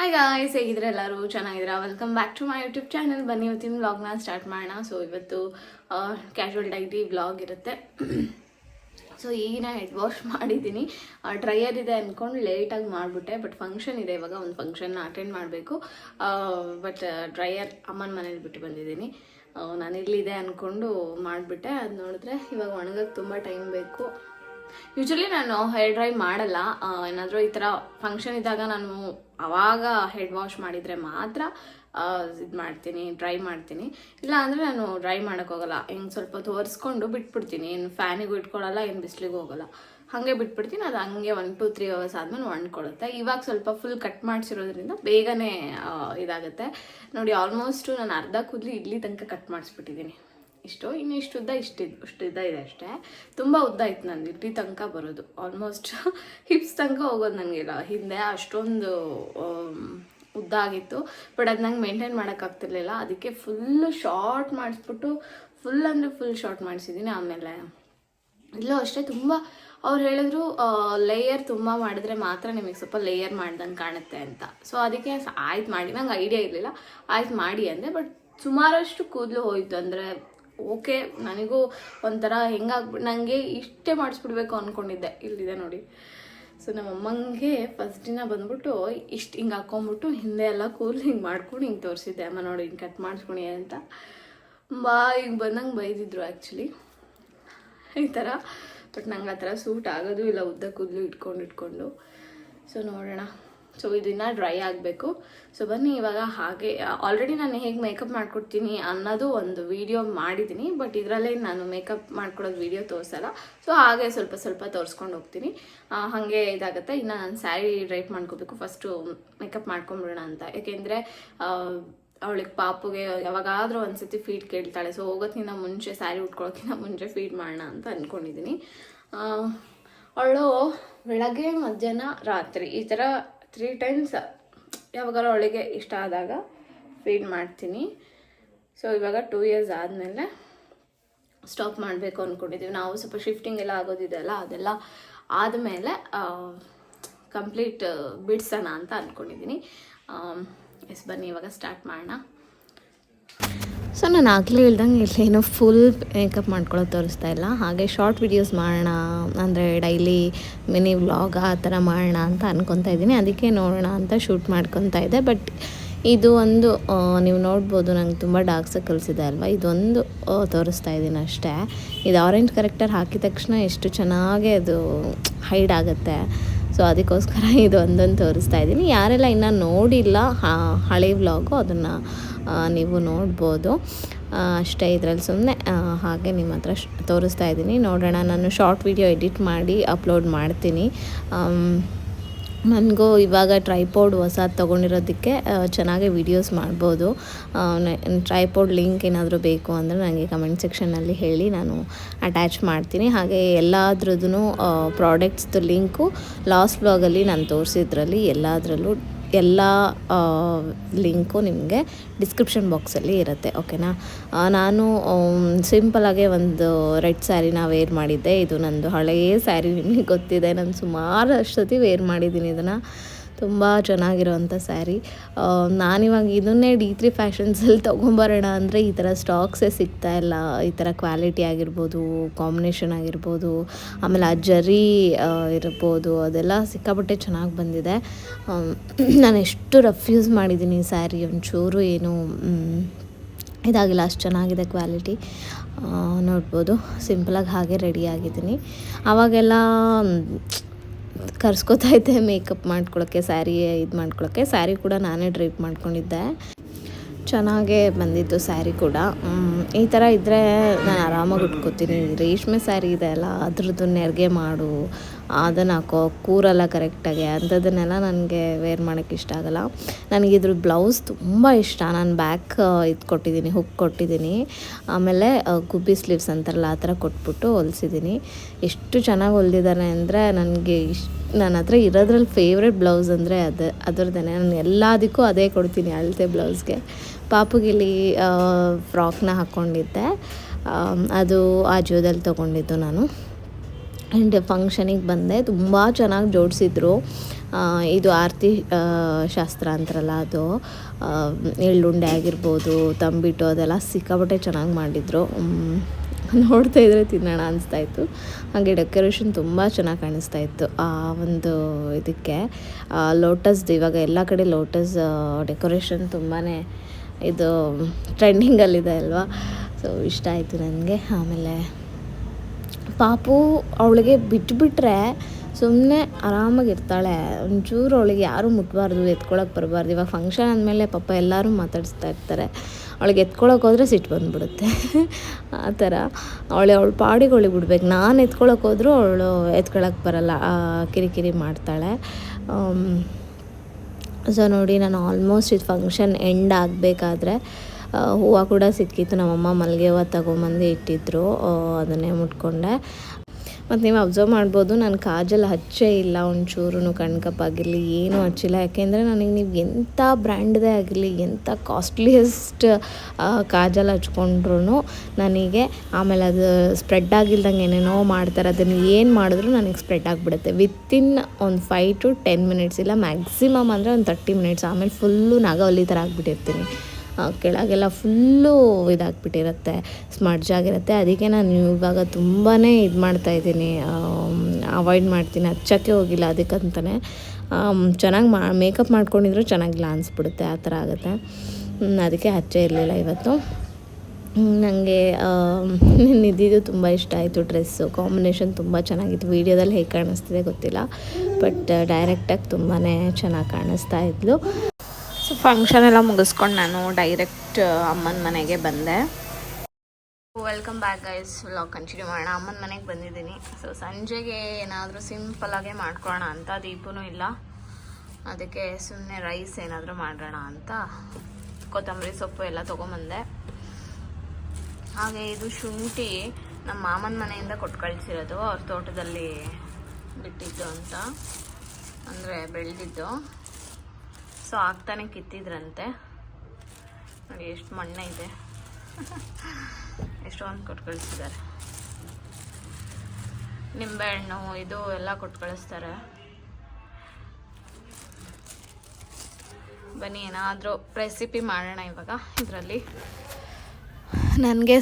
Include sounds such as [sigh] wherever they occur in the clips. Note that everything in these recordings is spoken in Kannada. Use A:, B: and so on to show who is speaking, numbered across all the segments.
A: ಹಾಯ್ ಗಾಯ್ಸ್ ಹೇಗಿದ್ರೆ ಎಲ್ಲರೂ? ಚೆನ್ನಾಗಿದ್ದೀರಾ? Welcome back to my YouTube channel ಬನ್ನಿ, ಇವತ್ತಿನ ವ್ಲಾಗ್ನ ಸ್ಟಾರ್ಟ್ ಮಾಡೋಣ. ಸೊ ಇವತ್ತು ಕ್ಯಾಶುವಲ್ ಡೈಲಿ ವ್ಲಾಗ್ ಇರುತ್ತೆ. ಸೊ ಈಗಿನ ಹೆಡ್ ವಾಶ್ ಮಾಡಿದ್ದೀನಿ. ಡ್ರೈಯರ್ ಇದೆ ಅಂದ್ಕೊಂಡು ಲೇಟಾಗಿ ಮಾಡಿಬಿಟ್ಟೆ ಬಟ್ ಫಂಕ್ಷನ್ ಇದೆ ಇವಾಗ. ಒಂದು ಫಂಕ್ಷನ್ನ ಅಟೆಂಡ್ ಮಾಡಬೇಕು. ಬಟ್ ಡ್ರೈಯರ್ ಅಮ್ಮನ ಮನೇಲಿ ಬಿಟ್ಟು ಬಂದಿದ್ದೀನಿ. ನಾನು ಇಲ್ಲಿದೆ ಅಂದ್ಕೊಂಡು ಮಾಡಿಬಿಟ್ಟೆ. ಅದು ನೋಡಿದ್ರೆ ಇವಾಗ ಒಣಗಕ್ಕೆ ತುಂಬ ಟೈಮ್ ಬೇಕು. ಯೂಶ್ವಲಿ ನಾನು ಹೇರ್ ಡ್ರೈ ಮಾಡಲ್ಲ. ಏನಾದರೂ ಈ ಥರ ಫಂಕ್ಷನ್ ಇದ್ದಾಗ ನಾನು ಅವಾಗ ಹೆಡ್ ವಾಶ್ ಮಾಡಿದರೆ ಮಾತ್ರ ಇದು ಮಾಡ್ತೀನಿ ಡ್ರೈ ಮಾಡ್ತೀನಿ. ಇಲ್ಲ ಅಂದರೆ ನಾನು ಡ್ರೈ ಮಾಡೋಕ್ಕೆ ಹೋಗಲ್ಲ. ಹಿಂಗೆ ಸ್ವಲ್ಪ ತೋರಿಸ್ಕೊಂಡು ಬಿಟ್ಬಿಡ್ತೀನಿ. ಏನು ಫ್ಯಾನಿಗೂ ಇಟ್ಕೊಳ್ಳಲ್ಲ ಏನು ಬಿಸಿಲಿಗೂ ಹೋಗಲ್ಲ. ಹಾಗೆ ಬಿಟ್ಬಿಡ್ತೀನಿ. ಅದು ಹಂಗೆ ಒನ್ ಟು ತ್ರೀ ಅವರ್ಸ್ ಆದಮೇಲೆ ಒಣ್ಕೊಳುತ್ತೆ. ಇವಾಗ ಸ್ವಲ್ಪ ಫುಲ್ ಕಟ್ ಮಾಡಿಸಿರೋದ್ರಿಂದ ಬೇಗನೆ ಇದಾಗುತ್ತೆ. ನೋಡಿ ಆಲ್ಮೋಸ್ಟು ನಾನು ಅರ್ಧ ಕೂದಲು ಇಡ್ಲಿ ತನಕ ಕಟ್ ಮಾಡಿಸ್ಬಿಟ್ಟಿದ್ದೀನಿ. ಇಷ್ಟು, ಇನ್ನು ಇಷ್ಟು ಉದ್ದ ಇಷ್ಟಿದ್ದು ಇಷ್ಟು ಉದ್ದ ಇದೆ ಅಷ್ಟೇ. ತುಂಬ ಉದ್ದ ಇತ್ತು ನಂದು, ಇಡ್ಲಿ ತನಕ ಬರೋದು. ಆಲ್ಮೋಸ್ಟ್ ಹಿಪ್ಸ್ [laughs] ತನಕ ಹೋಗೋದು ನನಗಿಲ್ಲ ಹಿಂದೆ ಅಷ್ಟೊಂದು ಉದ್ದ ಆಗಿತ್ತು. ಬಟ್ ಅದು ನಂಗೆ ಮೇಂಟೈನ್ ಮಾಡೋಕ್ಕಾಗ್ತಿರ್ಲಿಲ್ಲ ಅದಕ್ಕೆ ಫುಲ್ಲು ಶಾರ್ಟ್ ಮಾಡಿಸ್ಬಿಟ್ಟು ಫುಲ್ ಅಂದರೆ ಫುಲ್ ಶಾರ್ಟ್ ಮಾಡಿಸಿದ್ದೀನಿ ಆಮೇಲೆ. ಇಲ್ಲೂ ಅಷ್ಟೇ ತುಂಬ, ಅವ್ರು ಹೇಳಿದ್ರು ಲೇಯರ್ ತುಂಬ ಮಾಡಿದ್ರೆ ಮಾತ್ರ ನಿಮಗೆ ಸ್ವಲ್ಪ ಲೇಯರ್ ಮಾಡ್ದಂಗೆ ಕಾಣುತ್ತೆ ಅಂತ. ಸೊ ಅದಕ್ಕೆ ಆಯ್ತು ಮಾಡಿ. ನಂಗೆ ಐಡಿಯಾ ಇರಲಿಲ್ಲ. ಆಯ್ತು ಮಾಡಿ ಅಂದರೆ ಬಟ್ ಸುಮಾರಷ್ಟು ಕೂದಲು ಹೋಯಿತು. ಅಂದರೆ ಓಕೆ, ನನಗೂ ಒಂಥರ ಹೆಂಗಾಗ್ಬಿಟ್ಟು ನನಗೆ ಇಷ್ಟೇ ಮಾಡಿಸ್ಬಿಡ್ಬೇಕು ಅಂದ್ಕೊಂಡಿದ್ದೆ ಇಲ್ಲಿದೆ ನೋಡಿ. ಸೊ ನಮ್ಮ ಅಮ್ಮಂಗೆ ಫಸ್ಟ್ ದಿನ ಬಂದ್ಬಿಟ್ಟು ಇಷ್ಟು ಹಿಂಗೆ ಹಾಕೊಂಬಿಟ್ಟು ಹಿಂದೆ ಎಲ್ಲ ಕೂಲ್ ಹಿಂಗೆ ಮಾಡ್ಕೊಂಡು ಹಿಂಗೆ ತೋರಿಸಿದ್ದೆ. ಅಮ್ಮ ನೋಡಿ, ಹಿಂಗೆ ಕಟ್ ಮಾಡಿಸ್ಕೊಣಿ ಅಂತ. ಬಾ, ಹಿಂಗೆ ಬಂದಂಗೆ ಬೈದಿದ್ರು ಆ್ಯಕ್ಚುಲಿ ಈ ಥರ ಬಟ್ ನಂಗೆ ಆ ಥರ ಸೂಟ್ ಆಗೋದು ಇಲ್ಲ. ಉದ್ದ ಕೂದಲು ಇಟ್ಕೊಂಡು ಇಟ್ಕೊಂಡು. ಸೊ ನೋಡೋಣ. ಸೊ ಇದನ್ನ ಡ್ರೈ ಆಗಬೇಕು. ಸೊ ಬನ್ನಿ ಇವಾಗ ಹಾಗೆ ಆಲ್ರೆಡಿ ನಾನು ಹೇಗೆ ಮೇಕಪ್ ಮಾಡ್ಕೊಡ್ತೀನಿ ಅನ್ನೋದು ಒಂದು ವಿಡಿಯೋ ಮಾಡಿದ್ದೀನಿ. ಬಟ್ ಇದರಲ್ಲೇ ನಾನು ಮೇಕಪ್ ಮಾಡ್ಕೊಡೋದು ವಿಡಿಯೋ ತೋರಿಸಲ್ಲ. ಸೊ ಹಾಗೆ ಸ್ವಲ್ಪ ಸ್ವಲ್ಪ ತೋರಿಸ್ಕೊಂಡು ಹೋಗ್ತೀನಿ. ಹಾಗೆ ಇದಾಗುತ್ತೆ. ಇನ್ನು ನಾನು ಸ್ಯಾರಿ ಡ್ರೈಪ್ ಮಾಡ್ಕೋಬೇಕು. ಫಸ್ಟು ಮೇಕಪ್ ಮಾಡ್ಕೊಂಬಿಡೋಣ ಅಂತ. ಯಾಕೆಂದರೆ ಅವಳಿಗೆ ಪಾಪುಗೆ ಯಾವಾಗಾದರೂ ಒಂದ್ಸತಿ ಫೀಡ್ ಕೇಳ್ತಾಳೆ. ಸೊ ಹೋಗೋದ್ಕಿಂತ ಮುಂಚೆ ಸ್ಯಾರಿ ಉಟ್ಕೊಳ್ಳೋಕ್ಕಿಂತ ಮುಂಚೆ ಫೀಡ್ ಮಾಡೋಣ ಅಂತ ಅಂದ್ಕೊಂಡಿದ್ದೀನಿ ಅವಳು ಬೆಳಗ್ಗೆ, ಮಧ್ಯಾಹ್ನ, ರಾತ್ರಿ ಈ ಥರ ತ್ರೀ ಟೈಮ್ಸ್ ಯಾವಾಗಾರ ಅವಳಿಗೆ ಇಷ್ಟ ಆದಾಗ ಫೀಡ್ ಮಾಡ್ತೀನಿ. ಸೊ ಇವಾಗ ಟೂ ಇಯರ್ಸ್ ಆದಮೇಲೆ ಸ್ಟಾಪ್ ಮಾಡಬೇಕು ಅಂದ್ಕೊಂಡಿದ್ದೀವಿ ನಾವು ಸ್ವಲ್ಪ ಶಿಫ್ಟಿಂಗ್ ಎಲ್ಲ ಆಗೋದಿದೆಯಲ್ಲ, ಅದೆಲ್ಲ ಆದಮೇಲೆ ಕಂಪ್ಲೀಟ್ ಬಿಡ್ಸೋಣ ಅಂತ ಅಂದ್ಕೊಂಡಿದ್ದೀನಿ ಎಸ್ ಬನ್ನಿ, ಇವಾಗ ಸ್ಟಾರ್ಟ್ ಮಾಡೋಣ. ಸೊ ನಾನು ಆಗಲೇ ಹೇಳ್ದಂಗೆ ಇಲ್ಲೇನೋ ಫುಲ್ ಮೇಕಪ್ ಮಾಡ್ಕೊಳ್ಳೋದು ತೋರಿಸ್ತಾ ಇಲ್ಲ. ಹಾಗೆ ಶಾರ್ಟ್ ವಿಡಿಯೋಸ್ ಮಾಡೋಣ, ಅಂದರೆ ಡೈಲಿ ಮಿನಿ ವ್ಲಾಗ್ ಆ ಥರ ಮಾಡೋಣ ಅಂತ ಅನ್ಕೊತಾ ಇದ್ದೀನಿ. ಅದಕ್ಕೆ ನೋಡೋಣ ಅಂತ ಶೂಟ್ ಮಾಡ್ಕೊತಾ ಇದ್ದೆ. ಬಟ್ ಇದು ಒಂದು ನೀವು ನೋಡ್ಬೋದು ನಂಗೆ ತುಂಬ ಡಾರ್ಕ್ ಸರ್ಕಲ್ಸ್ ಇದೆ ಅಲ್ವಾ? ಇದೊಂದು ತೋರಿಸ್ತಾ ಇದ್ದೀನಿ ಅಷ್ಟೇ. ಇದು ಆರೆಂಜ್ ಕರೆಕ್ಟರ್ ಹಾಕಿದ ತಕ್ಷಣ ಎಷ್ಟು ಚೆನ್ನಾಗಿ ಅದು ಹೈಡ್ ಆಗುತ್ತೆ. ಸೊ ಅದಕ್ಕೋಸ್ಕರ [laughs] ಇದು ಒಂದೊಂದು ತೋರಿಸ್ತಾ ಇದ್ದೀನಿ. ಯಾರೆಲ್ಲ ಇನ್ನೂ ನೋಡಿಲ್ಲ ಹಳೆ ವ್ಲಾಗು ಅದನ್ನು ನೀವು ನೋಡ್ಬೋದು. ಅಷ್ಟೇ ಇದರಲ್ಲಿ ಸುಮ್ಮನೆ ಹಾಗೆ ನಿಮ್ಮ ಹತ್ರ ತೋರಿಸ್ತಾ ಇದ್ದೀನಿ. ನೋಡೋಣ, ನಾನು ಶಾರ್ಟ್ ವಿಡಿಯೋ ಎಡಿಟ್ ಮಾಡಿ ಅಪ್ಲೋಡ್ ಮಾಡ್ತೀನಿ. ನನಗೂ ಇವಾಗ ಟ್ರೈಪೋಡ್ ಹೊಸದು ತೊಗೊಂಡಿರೋದಕ್ಕೆ ಚೆನ್ನಾಗಿ ವೀಡಿಯೋಸ್ ಮಾಡ್ಬೋದು. ಟ್ರೈಪೋಡ್ ಲಿಂಕ್ ಏನಾದರೂ ಬೇಕು ಅಂದರೆ ನನಗೆ ಕಮೆಂಟ್ ಸೆಕ್ಷನಲ್ಲಿ ಹೇಳಿ ನಾನು ಅಟ್ಯಾಚ್ ಮಾಡ್ತೀನಿ. ಹಾಗೆ ಎಲ್ಲದ್ರದ್ದು ಪ್ರಾಡಕ್ಟ್ಸ್ದು ಲಿಂಕು ಲಾಸ್ಟ್ ಬ್ಲಾಗಲ್ಲಿ ನಾನು ತೋರಿಸಿದ್ರಲ್ಲಿ ಎಲ್ಲದರಲ್ಲೂ ಎಲ್ಲ ಲಿಂಕು ನಿಮಗೆ ಡಿಸ್ಕ್ರಿಪ್ಷನ್ ಬಾಕ್ಸಲ್ಲಿ ಇರುತ್ತೆ ಓಕೆನಾ ನಾನು ಸಿಂಪಲಾಗೆ ಒಂದು ರೆಡ್ ಸ್ಯಾರಿನ ವೇರ್ ಮಾಡಿದ್ದೆ. ಇದು ನಂದು ಹಳೆಯ ಸ್ಯಾರಿ ನಿಮಗೆ ಗೊತ್ತಿದೆ. ನಾನು ಸುಮಾರು ಅಷ್ಟೊತ್ತಿ ವೇರ್ ಮಾಡಿದ್ದೀನಿ ಇದನ್ನು. ತುಂಬ ಚೆನ್ನಾಗಿರುವಂಥ ಸ್ಯಾರಿ. ನಾನಿವಾಗ ಇದನ್ನೇ ಡಿ ತ್ರೀ ಫ್ಯಾಷನ್ಸಲ್ಲಿ ತೊಗೊಂಬರೋಣ ಅಂದರೆ ಈ ಥರ ಸ್ಟಾಕ್ಸೇ ಸಿಗ್ತಾ ಇಲ್ಲ. ಈ ಥರ ಕ್ವಾಲಿಟಿ ಆಗಿರ್ಬೋದು, ಕಾಂಬಿನೇಷನ್ ಆಗಿರ್ಬೋದು, ಆಮೇಲೆ ಆ ಜರಿ ಇರ್ಬೋದು, ಅದೆಲ್ಲ ಸಿಕ್ಕಾಪಟ್ಟೆ ಚೆನ್ನಾಗಿ ಬಂದಿದೆ. ನಾನು ಎಷ್ಟು ರಫ್ ಯೂಸ್ ಮಾಡಿದ್ದೀನಿ ಈ ಸ್ಯಾರಿ, ಒಂಚೂರು ಏನು ಇದಾಗಿಲ್ಲ, ಅಷ್ಟು ಚೆನ್ನಾಗಿದೆ ಕ್ವಾಲಿಟಿ. ನೋಡ್ಬೋದು ಸಿಂಪಲಾಗಿ ಹಾಗೆ ರೆಡಿ ಆಗಿದ್ದೀನಿ. ಆವಾಗೆಲ್ಲ ಕರ್ಸ್ಕೊತಾ ಇದ್ದೆ, ಮೇಕಪ್ ಮಾಡ್ಕೊಳ್ಳೋಕ್ಕೆ ಸ್ಯಾರಿ ಇದು ಮಾಡ್ಕೊಳ್ಳೋಕ್ಕೆ ಸ್ಯಾರಿ ಕೂಡ ನಾನೇ ಡ್ರೈಪ್ ಮಾಡ್ಕೊಂಡಿದ್ದೆ. ಚೆನ್ನಾಗೇ ಬಂದಿತ್ತು ಸ್ಯಾರಿ ಕೂಡ. ಈ ಥರ ಇದ್ದರೆ ನಾನು ಆರಾಮಾಗಿ ಉಟ್ಕೋತೀನಿ. ರೇಷ್ಮೆ ಸ್ಯಾರಿ ಇದೆ ಅಲ್ಲ, ಅದ್ರದ್ದು ನೆರಿಗೆ ಮಾಡು. ಅದನ್ನು ಹಾಕೋ ಕೂರಲ್ಲ ಕರೆಕ್ಟಾಗಿ ಅಂಥದ್ದನ್ನೆಲ್ಲ ನನಗೆ ವೇರ್ ಮಾಡೋಕ್ಕೆ ಇಷ್ಟ ಆಗಲ್ಲ. ನನಗೆ ಇದ್ರ ಬ್ಲೌಸ್ ತುಂಬ ಇಷ್ಟ. ನಾನು ಬ್ಯಾಕ್ ಇದು ಕೊಟ್ಟಿದ್ದೀನಿ ಹುಕ್ ಕೊಟ್ಟಿದ್ದೀನಿ. ಆಮೇಲೆ ಆ, ಗುಬ್ಬಿ ಸ್ಲೀವ್ಸ್ ಅಂತಾರಲ್ಲ ಆ ಥರ ಕೊಟ್ಬಿಟ್ಟು ಹೊಲಿಸಿದ್ದೀನಿ. ಎಷ್ಟು ಚೆನ್ನಾಗಿ ಹೊಲ್ದಿದ್ದಾರೆ ಅಂದರೆ ನನಗೆ ಇಷ್ಟ ನನ್ನ ಹತ್ರ ಇರೋದ್ರಲ್ಲಿ ಫೇವ್ರೆಟ್ ಬ್ಲೌಸ್ ಅಂದರೆ ಅದು ಅದರದ್ದೇ ನಾನು ಎಲ್ಲದಕ್ಕೂ ಅದೇ ಕೊಡ್ತೀನಿ ಅಳತೆ ಬ್ಲೌಸ್ಗೆ ಪಾಪುಗಿಲಿ ಫ್ರಾಕ್ನ ಹಾಕ್ಕೊಂಡಿದ್ದೆ ಅದು ಅದು ಆಜಿಯೋದಲ್ಲಿ ತೊಗೊಂಡಿದ್ದು ನಾನು. ಆ್ಯಂಡ್ ಫಂಕ್ಷನಿಗೆ ಬಂದೆ. ತುಂಬ ಚೆನ್ನಾಗಿ ಜೋಡಿಸಿದ್ರು. ಇದು ಆರತಿ ಶಾಸ್ತ್ರ ಅಂತಾರಲ್ಲ ಅದು. ಎಳ್ಳುಂಡೆ ಆಗಿರ್ಬೋದು, ತಂಬಿಟ್ಟು ಅದೆಲ್ಲ ಸಿಕ್ಕಾಪಟ್ಟೆ ಚೆನ್ನಾಗಿ ಮಾಡಿದರು. ನೋಡ್ತಾ ಇದ್ರೆ ತಿನ್ನೋಣ ಅನಿಸ್ತಾ ಇತ್ತು. ಹಾಗೆ ಡೆಕೋರೇಷನ್ ತುಂಬ ಚೆನ್ನಾಗಿ ಕಾಣಿಸ್ತಾ ಇತ್ತು ಆ ಒಂದು ಇದಕ್ಕೆ. ಲೋಟಸ್ದು ಇವಾಗ ಎಲ್ಲ ಕಡೆ ಲೋಟಸ್ ಡೆಕೋರೇಷನ್ ತುಂಬಾ ಇದು ಟ್ರೆಂಡಿಂಗಲ್ಲಿದೆ ಅಲ್ವಾ? ಸೊ ಇಷ್ಟ ಆಯಿತು ನನಗೆ. ಆಮೇಲೆ ಪಾಪು ಅವಳಿಗೆ ಬಿಟ್ಬಿಟ್ರೆ ಸುಮ್ಮನೆ ಆರಾಮಾಗಿರ್ತಾಳೆ. ಒಂಚೂರು ಅವಳಿಗೆ ಯಾರೂ ಮುಟ್ಟಬಾರ್ದು ಎತ್ಕೊಳಕ್ಕೆ ಬರಬಾರ್ದು. ಇವಾಗ ಫಂಕ್ಷನ್ ಅಂದಮೇಲೆ ಪಾಪ ಎಲ್ಲರೂ ಮಾತಾಡಿಸ್ತಾ ಇರ್ತಾರೆ. ಅವಳಿಗೆ ಎತ್ಕೊಳಕ್ಕೆ ಹೋದರೆ ಸಿಟ್ಟು ಬಂದುಬಿಡುತ್ತೆ. [laughs] ಆ ಥರ. ಅವಳೆ ಅವಳು ಪಾಡಿಗೆ ಅವಳಿಗೆ ಬಿಡ್ಬೇಕು. ನಾನು ಎತ್ಕೊಳಕ್ಕೆ ಹೋದರೂ ಅವಳು ಎತ್ಕೊಳಕ್ಕೆ ಬರಲ್ಲ. ಕಿರಿಕಿರಿ ಮಾಡ್ತಾಳೆ. ಸೊ ನೋಡಿ, ನಾನು ಆಲ್ಮೋಸ್ಟ್ ಇದು ಫಂಕ್ಷನ್ ಎಂಡ್ ಆಗಬೇಕಾದ್ರೆ ಹೂವು ಕೂಡ ಸಿಕ್ಕಿತ್ತು. ನಮ್ಮಮ್ಮ ಮಲ್ಲಿಗೆ ಹೂವು ತಗೊಂಬಂದು ಇಟ್ಟಿದ್ರು. ಅದನ್ನೇ ಮುಟ್ಕೊಂಡೆ. ಮತ್ತು ನೀವು ಅಬ್ಸರ್ವ್ ಮಾಡ್ಬೋದು, ನಾನು ಕಾಜಲ್ ಹಚ್ಚೇ ಇಲ್ಲ ಒಂಚೂರು ಕಣ್ಕಪ್ಪಾಗಿರಲಿ ಏನೂ ಹಚ್ಚಿಲ್ಲ. ಯಾಕೆಂದರೆ ನನಗೆ ನೀವು ಎಂಥ ಬ್ರ್ಯಾಂಡ್ದೇ ಆಗಿರಲಿ ಎಂಥ ಕಾಸ್ಟ್ಲಿಯೆಸ್ಟ್ ಕಾಜಲ್ ಹಚ್ಕೊಂಡ್ರು ನನಗೆ ಆಮೇಲೆ ಅದು ಸ್ಪ್ರೆಡ್ ಆಗಿಲ್ದಂಗೆ ಏನೇನೋ ಮಾಡ್ತಾರೆ, ಅದನ್ನು ಏನು ಮಾಡಿದ್ರು ನನಗೆ ಸ್ಪ್ರೆಡ್ ಆಗಿಬಿಡುತ್ತೆ. ವಿತಿನ್ ಒಂದು ಫೈವ್ ಟು ಟೆನ್ ಮಿನಿಟ್ಸ್ ಇಲ್ಲ ಮ್ಯಾಕ್ಸಿಮಮ್ ಅಂದರೆ ಒಂದು ತರ್ಟಿ ಮಿನಿಟ್ಸ್ ಆಮೇಲೆ ಫುಲ್ಲು ನಾಗವಲ್ಲಿ ಥರ ಆಗಿಬಿಟ್ಟಿರ್ತೀನಿ. ಕೆಳಗೆಲ್ಲ ಫುಲ್ಲು ಇದಾಗ್ಬಿಟ್ಟಿರುತ್ತೆ ಸ್ಮಡ್ಜ್ ಆಗಿರುತ್ತೆ. ಅದಕ್ಕೆ ನಾನು ಇವಾಗ ತುಂಬಾ ಇದು ಮಾಡ್ತಾಯಿದ್ದೀನಿ ಅವಾಯ್ಡ್ ಮಾಡ್ತೀನಿ. ಹಚ್ಚೋಕ್ಕೆ ಹೋಗಿಲ್ಲ ಅದಕ್ಕಂತಲೇ ಚೆನ್ನಾಗಿ ಮಾ ಮೇಕಪ್ ಮಾಡ್ಕೊಂಡಿದ್ರು ಚೆನ್ನಾಗಿಲ್ಲ ಅನಿಸ್ಬಿಡುತ್ತೆ ಆ ಥರ ಆಗುತ್ತೆ. ಅದಕ್ಕೆ ಹಚ್ಚೇ ಇರಲಿಲ್ಲ ಇವತ್ತು. ನನಗೆ ನಿದ್ದಿದ್ದು ತುಂಬ ಇಷ್ಟ ಆಯಿತು ಡ್ರೆಸ್ಸು ಕಾಂಬಿನೇಷನ್ ತುಂಬ ಚೆನ್ನಾಗಿತ್ತು. ವೀಡಿಯೋದಲ್ಲಿ ಹೇಗೆ ಕಾಣಿಸ್ತಿದೆ ಗೊತ್ತಿಲ್ಲ, ಬಟ್, ಡೈರೆಕ್ಟಾಗಿ ತುಂಬಾ ಚೆನ್ನಾಗಿ ಕಾಣಿಸ್ತಾ ಇದ್ಲು. ಸೊ ಫಂಕ್ಷನ್ ಎಲ್ಲ ಮುಗಿಸ್ಕೊಂಡು ನಾನು ಡೈರೆಕ್ಟ್ ಅಮ್ಮನ ಮನೆಗೆ ಬಂದೆ. Welcome back guys vlog continue ಮಾಡೋಣ. ಅಮ್ಮನ ಮನೆಗೆ ಬಂದಿದ್ದೀನಿ. ಸೊ ಸಂಜೆಗೆ ಏನಾದರೂ ಸಿಂಪಲಾಗೆ ಮಾಡ್ಕೊಳ್ಳೋಣ ಅಂತ. ದೀಪನೂ ಇಲ್ಲ. ಅದಕ್ಕೆ ಸುಮ್ಮನೆ ರೈಸ್ ಏನಾದರೂ ಮಾಡೋಣ ಅಂತ. ಕೊತ್ತಂಬರಿ ಸೊಪ್ಪು ಎಲ್ಲ ತೊಗೊಂಬಂದೆ. ಹಾಗೆ ಇದು ಶುಂಠಿ ನಮ್ಮ ಮಾಮನ ಮನೆಯಿಂದ ಕೊಟ್ಟು ಕಳಿಸಿರೋದು ಅವ್ರ ತೋಟದಲ್ಲಿ ಬಿಟ್ಟಿದ್ದು ಅಂತ. ಅಂದರೆ ಬೆಳೆದಿದ್ದು. ಸೊ ಆಗ್ತಾನೆ ಕಿತ್ತಿದ್ರಂತೆ. ನೋಡಿ ಎಷ್ಟು ಮಣ್ಣೆ ಇದೆ. ಎಷ್ಟೊಂದು ಕೊಟ್ಟು ಕಳಿಸಿದ್ದಾರೆ ನಿಂಬೆಹಣ್ಣು, ಇದು ಎಲ್ಲ ಕೊಟ್ಟು ಕಳಿಸ್ತಾರೆ ಬನ್ನಿ, ಏನಾದರೂ ರೆಸಿಪಿ ಮಾಡೋಣ ಇವಾಗ, ಇದರಲ್ಲಿ. ನನಗೆ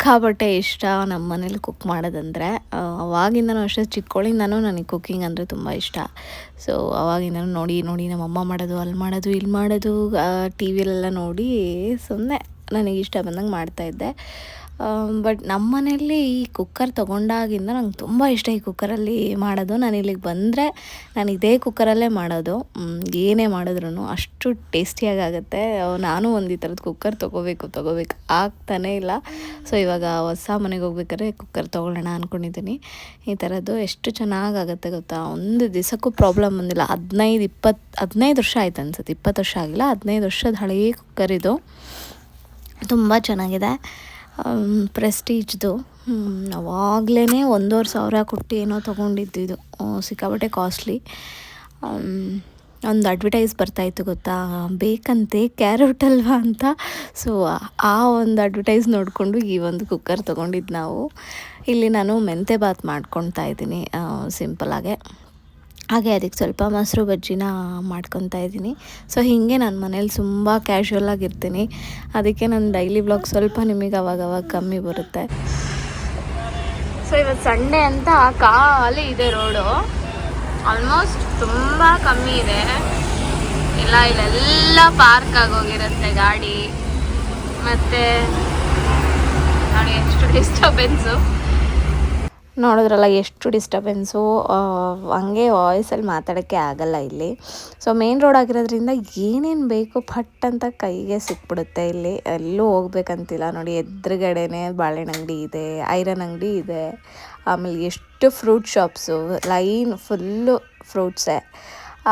A: ಸಿಕ್ಕಾಬಟ್ಟೆ ಇಷ್ಟ ನಮ್ಮ ಮನೇಲಿ ಕುಕ್ ಮಾಡೋದಂದರೆ. ಅವಾಗಿಂದನೂ ಅಷ್ಟೇ ಚಿಕ್ಕವಳಿಂದನೂ ನನಗೆ ಕುಕ್ಕಿಂಗ್ ಅಂದರೆ ತುಂಬ ಇಷ್ಟ. ಸೊ ಅವಾಗಿಂದನೂ ನೋಡಿ ನೋಡಿ ನಮ್ಮಮ್ಮ ಮಾಡೋದು ಅಲ್ಲಿ ಮಾಡೋದು ಇಲ್ಲಿ ಮಾಡೋದು ಟಿ ವಿಲೆಲ್ಲ ನೋಡಿ ಸುಮ್ಮನೆ ನನಗೆ ಇಷ್ಟ ಬಂದಂಗೆ ಮಾಡ್ತಾಯಿದ್ದೆ ಬಟ್ ನಮ್ಮ ಮನೆಯಲ್ಲಿ ಈ ಕುಕ್ಕರ್ ತೊಗೊಂಡಾಗಿಂದ ನಂಗೆ ತುಂಬ ಇಷ್ಟ ಈ ಕುಕ್ಕರಲ್ಲಿ ಮಾಡೋದು. ನಾನು ಇಲ್ಲಿಗೆ ಬಂದರೆ ನಾನು ಇದೇ ಕುಕ್ಕರಲ್ಲೇ ಮಾಡೋದು. ಏನೇ ಮಾಡಿದ್ರು ಅಷ್ಟು ಟೇಸ್ಟಿಯಾಗಿ ಆಗುತ್ತೆ ನಾನು ಒಂದು ಈ ಥರದ್ದು ಕುಕ್ಕರ್ ತೊಗೋಬೇಕು ತೊಗೋಬೇಕು ಆಗ್ತಾನೇ ಇಲ್ಲ. ಸೊ ಇವಾಗ ಹೊಸ ಮನೆಗೆ ಹೋಗ್ಬೇಕಾದ್ರೆ ಕುಕ್ಕರ್ ತೊಗೊಳ್ಳೋಣ ಅಂದ್ಕೊಂಡಿದ್ದೀನಿ ಈ ಥರದ್ದು ಎಷ್ಟು ಚೆನ್ನಾಗಾಗುತ್ತೆ ಗೊತ್ತಾ? ಒಂದು ದಿವಸಕ್ಕೂ ಪ್ರಾಬ್ಲಮ್ ಬಂದಿಲ್ಲ. ಹದಿನೈದು ಇಪ್ಪತ್ತು ಹದಿನೈದು ವರ್ಷ ಆಯ್ತು ಅನ್ಸುತ್ತೆ. ಇಪ್ಪತ್ತು ವರ್ಷ ಆಗಿಲ್ಲ. ಹದಿನೈದು ವರ್ಷದ ಹಳೆಯ ಕುಕ್ಕರ್ ಇದು. ತುಂಬ ಚೆನ್ನಾಗಿದೆ. ಪ್ರೆಸ್ಟೀಜ್ದು ನಾವಾಗಲೇ ಒಂದೂವರೆ ಸಾವಿರ ಕೊಟ್ಟು ಏನೋ ತೊಗೊಂಡಿದ್ದು ಇದು. ಸಿಕ್ಕಾಬಟ್ಟೆ ಸಿಕ್ಕಾಪಟ್ಟೆ ಕಾಸ್ಟ್ಲಿ ಒಂದು ಅಡ್ವರ್ಟೈಸ್ ಬರ್ತಾಯಿತ್ತು ಗೊತ್ತಾ? ಬೇಕಂತೆ ಕ್ಯಾರೆಟ್ ಅಲ್ವಾ ಅಂತ. ಸೊ ಆ ಒಂದು ಅಡ್ವರ್ಟೈಸ್ ನೋಡಿಕೊಂಡು ಈ ಒಂದು ಕುಕ್ಕರ್ ತೊಗೊಂಡಿದ್ದು ನಾವು. ಇಲ್ಲಿ ನಾನು ಮೆಂತೆ ಬಾತ್ ಮಾಡ್ಕೊಳ್ತಾ ಇದ್ದೀನಿ ಸಿಂಪಲಾಗೆ ಹಾಗೆ ಅದಕ್ಕೆ ಸ್ವಲ್ಪ ಮೊಸರು ಬಜ್ಜಿನ ಮಾಡ್ಕೊತಾ ಇದ್ದೀನಿ. ಸೊ ಹೀಗೆ ನಾನು ಮನೇಲಿ ತುಂಬ ಕ್ಯಾಶುವಲ್ ಆಗಿರ್ತೀನಿ. ಅದಕ್ಕೆ ನನ್ನ ಡೈಲಿ ಬ್ಲಾಗ್ ಸ್ವಲ್ಪ ನಿಮಗೆ ಅವಾಗವಾಗ ಅವಾಗ ಕಮ್ಮಿ ಬರುತ್ತೆ. ಸೊ ಇವತ್ತು ಸಂಡೇ ಅಂತ ಖಾಲಿ ಇದೆ ರೋಡು ಆಲ್ಮೋಸ್ಟ್ ತುಂಬ ಕಮ್ಮಿ ಇದೆ. ಇಲ್ಲ, ಇಲ್ಲೆಲ್ಲ ಪಾರ್ಕ್ ಆಗೋಗಿರುತ್ತೆ ಗಾಡಿ. ಮತ್ತು ನೋಡಿ, ಎಷ್ಟು ಡಿಸ್ಟರ್ಬೆನ್ಸು ನೋಡಿದ್ರಲ್ಲ ಎಷ್ಟು ಡಿಸ್ಟರ್ಬೆನ್ಸು ಹಂಗೆ ವಾಯ್ಸಲ್ಲಿ ಮಾತಾಡೋಕ್ಕೆ ಆಗಲ್ಲ ಇಲ್ಲಿ. ಸೊ ಮೇನ್ ರೋಡ್ ಆಗಿರೋದ್ರಿಂದ ಏನೇನು ಬೇಕು ಫಟ್ ಅಂತ ಕೈಗೆ ಸಿಕ್ಬಿಡುತ್ತೆ ಇಲ್ಲಿ. ಎಲ್ಲೂ ಹೋಗ್ಬೇಕಂತಿಲ್ಲ ನೋಡಿ ಎದುರುಗಡೆನೇ ಬಾಳೆಹಣ್ಣು ಅಂಗಡಿ ಇದೆ ಐರನ್ ಅಂಗಡಿ ಇದೆ. ಆಮೇಲೆ ಎಷ್ಟು ಫ್ರೂಟ್ ಶಾಪ್ಸು ಲೈನ್ ಫುಲ್ಲು ಫ್ರೂಟ್ಸೇ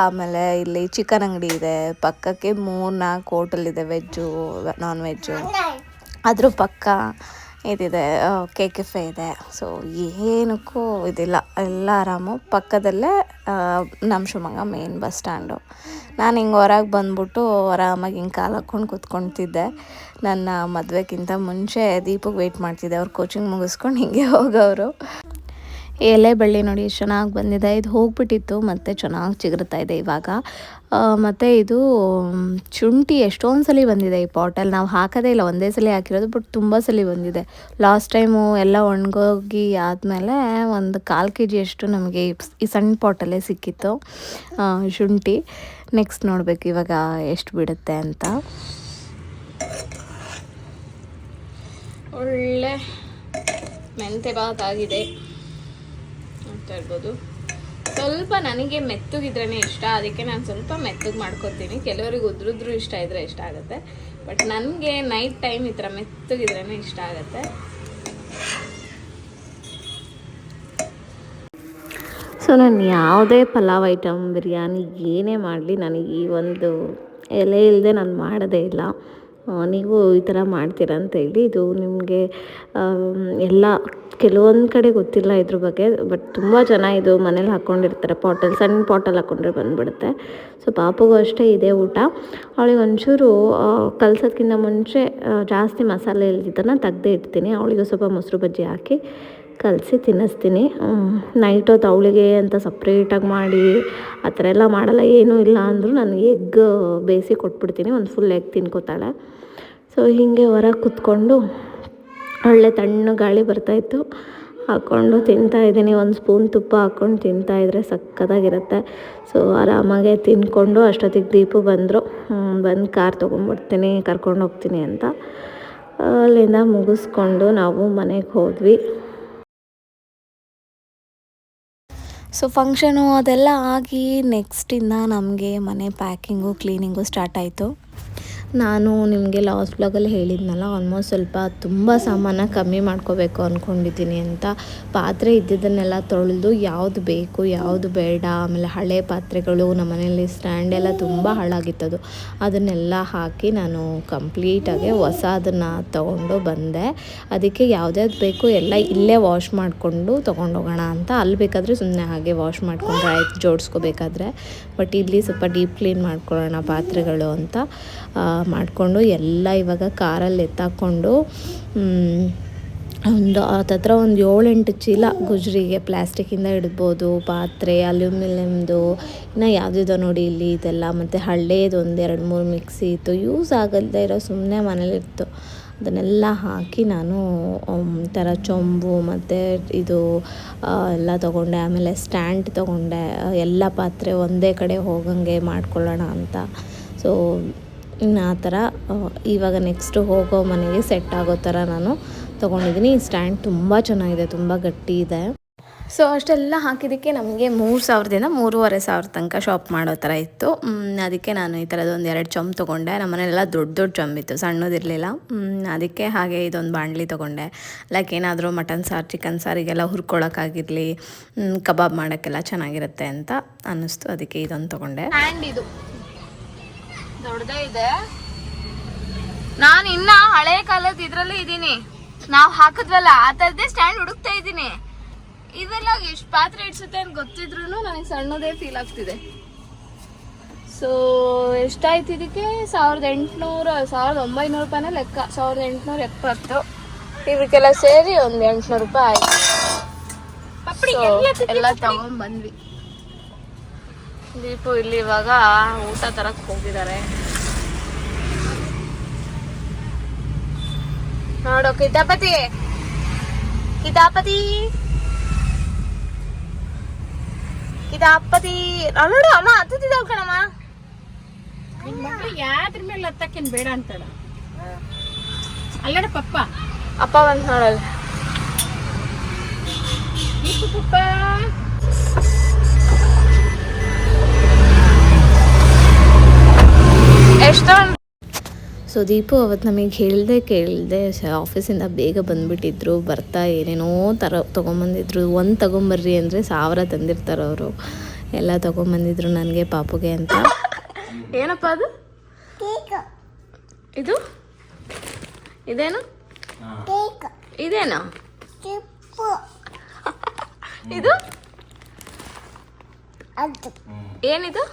A: ಆಮೇಲೆ ಇಲ್ಲಿ ಚಿಕನ್ ಅಂಗಡಿ ಇದೆ ಪಕ್ಕಕ್ಕೆ ಮೂರು ನಾಲ್ಕು ಹೋಟೆಲ್ ಇದೆ ವೆಜ್ಜು ನಾನ್ ವೆಜ್ಜು ಅದ್ರ ಪಕ್ಕ. ಇದಿದೆ ಕೆ ಕೆಫೆ ಇದೆ. ಸೊ ಏನಕ್ಕೂ ಇದಿಲ್ಲ. ಎಲ್ಲ ಆರಾಮು. ಪಕ್ಕದಲ್ಲೇ ನಮ್ಮ ಶಿವಮೊಗ್ಗ ಮೇನ್ ಬಸ್ ಸ್ಟ್ಯಾಂಡು ನಾನು ಹಿಂಗೆ ಹೊರಗೆ ಬಂದ್ಬಿಟ್ಟು ಆರಾಮಾಗಿ ಹಿಂಗೆ ಕಾಲು ಹಾಕ್ಕೊಂಡು ಕೂತ್ಕೊಳ್ತಿದ್ದೆ ನನ್ನ ಮದುವೆಗಿಂತ ಮುಂಚೆ ದೀಪಕ್ಕೆ ವೆಯ್ಟ್ ಮಾಡ್ತಿದ್ದೆ. ಅವ್ರು ಕೋಚಿಂಗ್ ಮುಗಿಸ್ಕೊಂಡು ಹಿಂಗೆ ಹೋಗೋರು ಎಲೆ ಬಳ್ಳಿ ನೋಡಿ ಎಷ್ಟು ಚೆನ್ನಾಗಿ ಬಂದಿದೆ. ಇದು ಹೋಗ್ಬಿಟ್ಟಿತ್ತು, ಮತ್ತು ಚೆನ್ನಾಗಿ ಚಿಗುರ್ತಾ ಇದೆ ಇವಾಗ. ಮತ್ತು ಇದು ಶುಂಠಿ ಎಷ್ಟೊಂದು ಸಲ ಬಂದಿದೆ ಈ ಪಾಟಲ್ಲಿ ನಾವು ಹಾಕೋದೇ ಇಲ್ಲ, ಒಂದೇ ಸಲ ಹಾಕಿರೋದು, ಬಟ್ ತುಂಬ ಸಲ ಬಂದಿದೆ. ಲಾಸ್ಟ್ ಟೈಮು ಎಲ್ಲ ಒಣಗೋಗಿ ಆದಮೇಲೆ ಒಂದು ಕಾಲು ಕೆ ಜಿಯಷ್ಟು ನಮಗೆ ಈ- ಸಣ್ಣ ಪಾಟಲ್ಲೇ ಸಿಕ್ಕಿತ್ತು ಶುಂಠಿ. ನೆಕ್ಸ್ಟ್ ನೋಡಬೇಕು ಇವಾಗ ಎಷ್ಟು ಬಿಡುತ್ತೆ ಅಂತ. ಒಳ್ಳೆ ಮೆಂತೆ ಬಾತ್ ಆಗಿದೆ. ನೋಡ್ತಾ ಇರ್ಬೋದು. ಸ್ವಲ್ಪ ನನಗೆ ಮೆತ್ತಗಿದ್ರೇ ಇಷ್ಟ. ಅದಕ್ಕೆ ನಾನು ಸ್ವಲ್ಪ ಮೆತ್ತಗೆ ಮಾಡ್ಕೊತೀನಿ. ಕೆಲವರಿಗೆ ಉದ್ರುದ್ರು ಇಷ್ಟ ಇದ್ರೆ ಇಷ್ಟ ಆಗುತ್ತೆ. ಬಟ್ ನನಗೆ ನೈಟ್ ಟೈಮ್ ಈ ಥರ ಮೆತ್ತಗಿದ್ರೇ ಇಷ್ಟ ಆಗುತ್ತೆ. ಸೊ ನಾನು ಯಾವುದೇ ಪಲಾವ್ ಐಟಮ್ ಬಿರಿಯಾನಿ ಏನೇ ಮಾಡಲಿ, ನನಗೆ ಈ ಒಂದು ಎಲೆ ಇಲ್ಲದೆ ನಾನು ಮಾಡೋದೇ ಇಲ್ಲ. ನೀವು ಈ ಥರ ಮಾಡ್ತೀರಾ ಅಂತ ಹೇಳಿ ಇದು ನಿಮಗೆ ಎಲ್ಲ ಕೆಲವೊಂದು ಕಡೆ ಗೊತ್ತಿಲ್ಲ ಇದ್ರ ಬಗ್ಗೆ, ಬಟ್ ತುಂಬ ಜನ ಇದು ಮನೇಲಿ ಹಾಕ್ಕೊಂಡಿರ್ತಾರೆ ಪಾಟಲ್, ಸಣ್ಣ ಪಾಟಲ್ ಹಾಕ್ಕೊಂಡ್ರೆ ಬಂದ್ಬಿಡುತ್ತೆ. ಸೊ ಪಾಪಗೂ ಅಷ್ಟೇ ಇದೆ ಊಟ. ಅವಳಿಗೆ ಒಂಚೂರು ಕಲ್ಸೋದ್ಕಿಂತ ಮುಂಚೆ ಜಾಸ್ತಿ ಮಸಾಲೆ ಇಲ್ದಿದ್ದನ್ನು ತೆಗ್ದೇ ಇಡ್ತೀನಿ ಅವಳಿಗೆ ಸ್ವಲ್ಪ ಮೊಸರು ಬಜ್ಜಿ ಹಾಕಿ ಕಲಸಿ ತಿನ್ನಿಸ್ತೀನಿ. ನೈಟ್ ಹೊತ್ತು ಅವಳಿಗೆ ಅಂತ ಸಪ್ರೇಟಾಗಿ ಮಾಡಿ, ಆ ಥರ ಎಲ್ಲ ಮಾಡಲ್ಲ, ಏನೂ ಇಲ್ಲ ಅಂದರೂ ನನಗೆ ಎಗ್ ಬೇಯಿಸಿ ಕೊಟ್ಬಿಡ್ತೀನಿ, ಒಂದು ಫುಲ್ ಎಗ್ ತಿನ್ಕೋತಾಳೆ. ಸೊ ಹೀಗೆ ಹೊರಗೆ ಕುತ್ಕೊಂಡು ಒಳ್ಳೆ ತಣ್ಣ ಗಾಳಿ ಬರ್ತಾಯಿತ್ತು ಹಾಕ್ಕೊಂಡು ತಿಂತಾ ಇದ್ದೀನಿ, ಒಂದು ಸ್ಪೂನ್ ತುಪ್ಪ ಹಾಕ್ಕೊಂಡು ತಿಂತಾ ಇದ್ರೆ ಸಕ್ಕತ್ತಾಗಿರುತ್ತೆ. ಸೊ ಆರಾಮಾಗೆ ತಿನ್ಕೊಂಡು ಅಷ್ಟೊತ್ತಿಗೆ ದೀಪು ಬಂದರು. ಬಂದು ಕಾರ್ ತೊಗೊಂಡ್ಬಿಡ್ತೀನಿ ಕರ್ಕೊಂಡು ಹೋಗ್ತೀನಿ ಅಂತ. ಅಲ್ಲಿಂದ ಮುಗಿಸ್ಕೊಂಡು ನಾವು ಮನೆಗೆ ಹೋದ್ವಿ. ಸೊ ಫಂಕ್ಷನು ಅದೆಲ್ಲ ಆಗಿ ನೆಕ್ಸ್ಟಿಂದ ನಮಗೆ ಮನೆ ಪ್ಯಾಕಿಂಗು ಕ್ಲೀನಿಂಗು ಸ್ಟಾರ್ಟ್ ಆಯಿತು. ನಾನು ನಿಮಗೆ ಲಾಸ್ಟ್ ಬ್ಲಾಗಲ್ಲಿ ಹೇಳಿದ್ನಲ್ಲ ಆಲ್ಮೋಸ್ಟ್ ಸ್ವಲ್ಪ ತುಂಬ ಸಾಮಾನ ಕಮ್ಮಿ ಮಾಡ್ಕೋಬೇಕು ಅಂದ್ಕೊಂಡಿದ್ದೀನಿ ಅಂತ. ಪಾತ್ರೆ ಇದ್ದಿದ್ದನ್ನೆಲ್ಲ ತೊಳೆದು ಯಾವುದು ಬೇಕು, ಯಾವುದು ಬೇಡ, ಆಮೇಲೆ ಹಳೆ ಪಾತ್ರೆಗಳು ನಮ್ಮ ಮನೆಯಲ್ಲಿ ಸ್ಟ್ಯಾಂಡ್ ಎಲ್ಲ ತುಂಬ ಹಾಳಾಗಿತ್ತದು. ಅದನ್ನೆಲ್ಲ ಹಾಕಿ ನಾನು ಕಂಪ್ಲೀಟಾಗಿ ಹೊಸದನ್ನು ತೊಗೊಂಡು ಬಂದೆ. ಅದಕ್ಕೆ ಯಾವುದ್ಯಾವ್ದು ಬೇಕು ಎಲ್ಲ ಇಲ್ಲೇ ವಾಶ್ ಮಾಡಿಕೊಂಡು ತೊಗೊಂಡೋಗೋಣ ಅಂತ. ಅಲ್ಲಿ ಬೇಕಾದರೆ ಸುಮ್ಮನೆ ಹಾಗೆ ವಾಶ್ ಮಾಡ್ಕೊಂಡ್ರೆ ಆಯ್ತು, ಜೋಡಿಸ್ಕೋಬೇಕಾದ್ರೆ. ಬಟ್ ಇಲ್ಲಿ ಸ್ವಲ್ಪ ಡೀಪ್ ಕ್ಲೀನ್ ಮಾಡ್ಕೊಳ್ಳೋಣ ಪಾತ್ರೆಗಳು ಅಂತ. ಮಾಡಿಕೊಂಡು ಎಲ್ಲ ಇವಾಗ ಕಾರಲ್ಲಿ ಎತ್ತಾಕೊಂಡು ಮ್, ಒಂದು ಹತ್ತತ್ರ ಒಂದು ಏಳೆಂಟು ಚೀಲ ಗುಜರಿಗೆ ಪ್ಲ್ಯಾಸ್ಟಿಕ್ಕಿಂದ ಇಡ್ಬೋದು ಪಾತ್ರೆ ಅಲ್ಯೂಮಿನಿಯಮ್ದು ಇನ್ನು ಯಾವುದಿದೋ ನೋಡಿ ಇಲ್ಲಿ ಇದೆಲ್ಲ ಮತ್ತು ಹಳೇದು ಒಂದು ಎರಡು ಮೂರು ಮಿಕ್ಸಿ ಇತ್ತು ಯೂಸ್ ಆಗಲ್ಲದೆ ಇರೋ ಸುಮ್ಮನೆ ಮನೇಲಿತ್ತು ಅದನ್ನೆಲ್ಲ ಹಾಕಿ ನಾನು ಥರ ಚೊಂಬು ಮತ್ತು ಇದು ಎಲ್ಲ ತೊಗೊಂಡೆ ಆಮೇಲೆ ಸ್ಟ್ಯಾಂಡ್ ತೊಗೊಂಡೆ ಎಲ್ಲ ಪಾತ್ರೆ ಒಂದೇ ಕಡೆ ಹೋಗಂಗೆ ಮಾಡ್ಕೊಳ್ಳೋಣ ಅಂತ. ಸೊ ಆ ಥರ ಇವಾಗ ನೆಕ್ಸ್ಟು ಹೋಗೋ ಮನೆಗೆ ಸೆಟ್ ಆಗೋ ಥರ ನಾನು ತೊಗೊಂಡಿದ್ದೀನಿ. ಈ ಸ್ಟ್ಯಾಂಡ್ ತುಂಬ ಚೆನ್ನಾಗಿದೆ ತುಂಬ ಗಟ್ಟಿ ಇದೆ. ಸೊ ಅಷ್ಟೆಲ್ಲ ಹಾಕಿದ್ದಕ್ಕೆ ನಮಗೆ ಮೂರು ಸಾವಿರದಿಂದ ಮೂರುವರೆ ಸಾವಿರ ತನಕ ಶಾಪ್ ಮಾಡೋ ಥರ ಇತ್ತು. ಅದಕ್ಕೆ ನಾನು ಈ ಥರದ್ದು ಒಂದು ಎರಡು ಚಮ್ ತೊಗೊಂಡೆ. ನಮ್ಮ ಮನೆಯೆಲ್ಲ ದೊಡ್ಡ ದೊಡ್ಡ ಚಮ್ ಇತ್ತು ಸಣ್ಣದಿರಲಿಲ್ಲ. ಅದಕ್ಕೆ ಹಾಗೆ ಇದೊಂದು ಬಾಣಲಿ ತೊಗೊಂಡೆ. ಲೈಕ್ ಏನಾದರೂ ಮಟನ್ ಸಾರು ಚಿಕನ್ ಸಾರಿಗೆಲ್ಲ ಹುರ್ಕೊಳ್ಳೋಕ್ಕಾಗಿರಲಿ ಕಬಾಬ್ ಮಾಡೋಕ್ಕೆಲ್ಲ ಚೆನ್ನಾಗಿರುತ್ತೆ ಅಂತ ಅನ್ನಿಸ್ತು. ಅದಕ್ಕೆ ಇದೊಂದು ತೊಗೊಂಡೆ.
B: ಆ್ಯಂಡ್ ಇದು. ದೊಡ್ಡದೇ ಇದೆ. ನಾನು ಇನ್ನ ಹಳೆ ಕಾಲದ ಇದ್ರಲ್ಲೂ ಇದೀನಿ ನಾವ್ ಹಾಕಿದ್ವಲ್ಲ ಆ ತರದೇ ಸ್ಟ್ಯಾಂಡ್ ಹುಡುಕ್ತಾ ಇದ್ದೀನಿ. ಇದೆಲ್ಲ ಎಷ್ಟು ಪಾತ್ರೆ ಇಡ್ಸುತ್ತೆ ಅಂತ ಗೊತ್ತಿದ್ರು ನನಗೆ ಸಣ್ಣದೇ ಫೀಲ್ ಆಗ್ತಿದೆ. ಸೊ ಎಷ್ಟಾಯ್ತು ಇದಕ್ಕೆ? ಸಾವಿರದ ಎಂಟುನೂರು ಸಾವಿರದ ಒಂಬೈನೂರು ರೂಪಾಯಿನ ಲೆಕ್ಕ. ಸಾವಿರದ ಎಂಟುನೂರ ಎಪ್ಪತ್ತು. ಇದಕ್ಕೆಲ್ಲ ಸೇರಿ ಒಂದು ಎಂಟುನೂರು ರೂಪಾಯಿ ಆಯ್ತು. ಎಲ್ಲ ತಗೊಂಡ್ ಬಂದ್ವಿ ದೀಪು ಇಲ್ಲಿ ಇವಾಗ ಊಟ ತರಕ್ ಹೋಗಿದ್ದಾರೆ. ನೋಡು ಕಿತಾಪತಿ. ಕಿತಾಪತಿ. ಕಿತಾಪತಿ. ಅಲ್ಲ ನೋಡು ಅಮ್ಮ ಹತ್ತುತ್ತಿದ್ದಾವ್ ಕಣಮ್ಮ.
C: ಯಾದ್ರ ಮೇಲೆ ಹತ್ತಕ್ಕೇನ್ ಬೇಡ ಅಂತಾಳ. ಅಲ್ಲಡ ಪಪ್ಪ.
B: ಅಪ್ಪ ಬಂದ್ ನೋಡಲ್ಲ
C: ಇಪ್ಪು ಪಪ್ಪ
B: ಎಷ್ಟು
A: ಸೊ ದೀಪು ಅವತ್ತು ನಮಗೆ ಹೇಳ್ದೆ ಕೇಳಿದೆ ಆಫೀಸಿಂದ ಬೇಗ ಬಂದುಬಿಟ್ಟಿದ್ರು ಬರ್ತಾ ಏನೇನೋ ಥರ ತೊಗೊಂಬಂದಿದ್ರು. ಒಂದು ತೊಗೊಂಬರ್ರಿ ಅಂದರೆ ಸಾವಿರ ತಂದಿರ್ತಾರೆ ಅವರು. ಎಲ್ಲ ತೊಗೊಂಬಂದಿದ್ರು ನನಗೆ ಪಾಪುಗೆ ಅಂತ.
B: ಏನಪ್ಪ ಅದು? ಇದು? ಇದೇನು? ಇದೇನು? ಇದು? ಏನಿದು?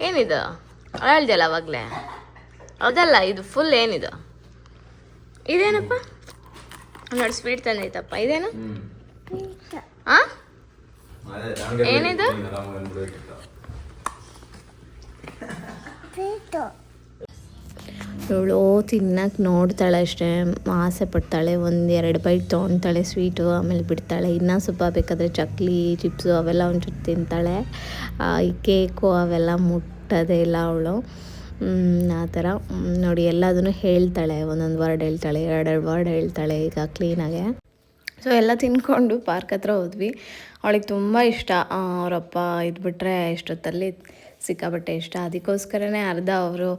B: ಏನಿದು? ಹೇಳ್ದಲ್ಲ ಅವಾಗಲೇ. ಅದಲ್ಲ ಇದು ಫುಲ್ ಏನಿದು? ಇದೇನಪ್ಪ? ನೋಡಿ ಸ್ವೀಟ್ ತಂದೈತಪ್ಪ ಇದೇನು? ಆ? ಏನಿದು?
A: ಇವಳು ತಿನ್ನಕ್ಕೆ ನೋಡ್ತಾಳೆ ಅಷ್ಟೇ. ಆಸೆ ಪಡ್ತಾಳೆ ಒಂದು ಎರಡು ಬೈಟ್ ತೊಗೊತಾಳೆ ಸ್ವೀಟು ಆಮೇಲೆ ಬಿಡ್ತಾಳೆ. ಇನ್ನೂ ಸ್ವಲ್ಪ ಬೇಕಾದರೆ ಚಕ್ಲಿ ಚಿಪ್ಸು ಅವೆಲ್ಲ ಒಂಚೂರು ತಿಂತಾಳೆ. ಆ, ಈ ಕೇಕು ಅವೆಲ್ಲ ಮುಟ್ಟೋದೇ ಇಲ್ಲ ಅವಳು. ಆ ಥರ. ನೋಡಿ, ಎಲ್ಲದನ್ನು ಹೇಳ್ತಾಳೆ, ಒಂದೊಂದು ವರ್ಡ್ ಹೇಳ್ತಾಳೆ, ಎರಡೆರಡು ವರ್ಡ್ ಹೇಳ್ತಾಳೆ ಈಗ ಕ್ಲೀನಾಗೆ ಸೊ ಎಲ್ಲ ತಿನ್ಕೊಂಡು ಪಾರ್ಕ್ ಹತ್ರ ಹೋದ್ವಿ. ಅವಳಿಗೆ ತುಂಬ ಇಷ್ಟ. ಅವರಪ್ಪ ಇದ್ಬಿಟ್ರೆ ಇಷ್ಟೊತ್ತಲ್ಲಿ ಸಿಕ್ಕಾಬಟ್ಟೆ ಇಷ್ಟ. ಅದಕ್ಕೋಸ್ಕರನೇ ಅರ್ಧ ಅವರು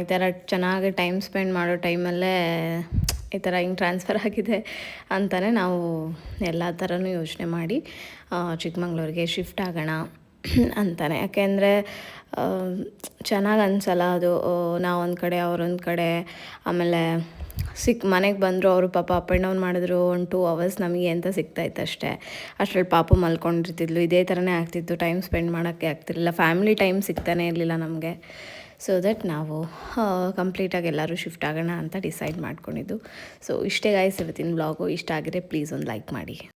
A: ಈ ಥರ ಚೆನ್ನಾಗಿ ಟೈಮ್ ಸ್ಪೆಂಡ್ ಮಾಡೋ ಟೈಮಲ್ಲೇ ಈ ಥರ ಹಿಂಗೆ ಟ್ರಾನ್ಸ್ಫರ್ ಆಗಿದೆ ಅಂತಲೇ ನಾವು ಎಲ್ಲ ಥರನೂ ಯೋಚನೆ ಮಾಡಿ ಚಿಕ್ಕಮಂಗ್ಳೂರಿಗೆ ಶಿಫ್ಟ್ ಆಗೋಣ. ಅಂತಾನೆ. ಯಾಕೆಂದರೆ ಚೆನ್ನಾಗಿ ಅನ್ಸಲ್ಲ ಅದು ನಾವೊಂದು ಕಡೆ, ಅವರೊಂದು ಕಡೆ, ಆಮೇಲೆ ಸಿಕ್, ಮನೆಗೆ ಬಂದರು ಅವರು ಪಾಪ ಅಪ್ ಆ್ಯಂಡ್ ಡೌನ್ ಮಾಡಿದ್ರು, ಒಂದು ಟೂ ಅವರ್ಸ್ ನಮಗೆ ಅಂತ ಸಿಗ್ತಾಯಿತ್ತು ಅಷ್ಟೇ. ಅಷ್ಟರಲ್ಲಿ ಪಾಪು ಮಲ್ಕೊಂಡಿರ್ತಿದ್ಲು, ಇದೇ ಥರನೇ ಆಗ್ತಿತ್ತು, ಟೈಮ್ ಸ್ಪೆಂಡ್ ಮಾಡೋಕ್ಕೆ ಆಗ್ತಿರಲಿಲ್ಲ, ಫ್ಯಾಮಿಲಿ ಟೈಮ್ ಸಿಗ್ತಾನೆ ಇರಲಿಲ್ಲ ನಮಗೆ. ಸೊ ದಟ್ ನಾವು ಕಂಪ್ಲೀಟಾಗಿ ಎಲ್ಲರೂ ಶಿಫ್ಟ್ ಆಗೋಣ ಅಂತ ಡಿಸೈಡ್ ಮಾಡ್ಕೊಂಡಿದ್ದು. ಸೊ ಇಷ್ಟೇ ಗಾಯ್ಸ್ ಇವತ್ತಿನ ಬ್ಲಾಗು ಇಷ್ಟ ಆಗಿದ್ರೆ ಪ್ಲೀಸ್ ಒಂದು ಲೈಕ್ ಮಾಡಿ.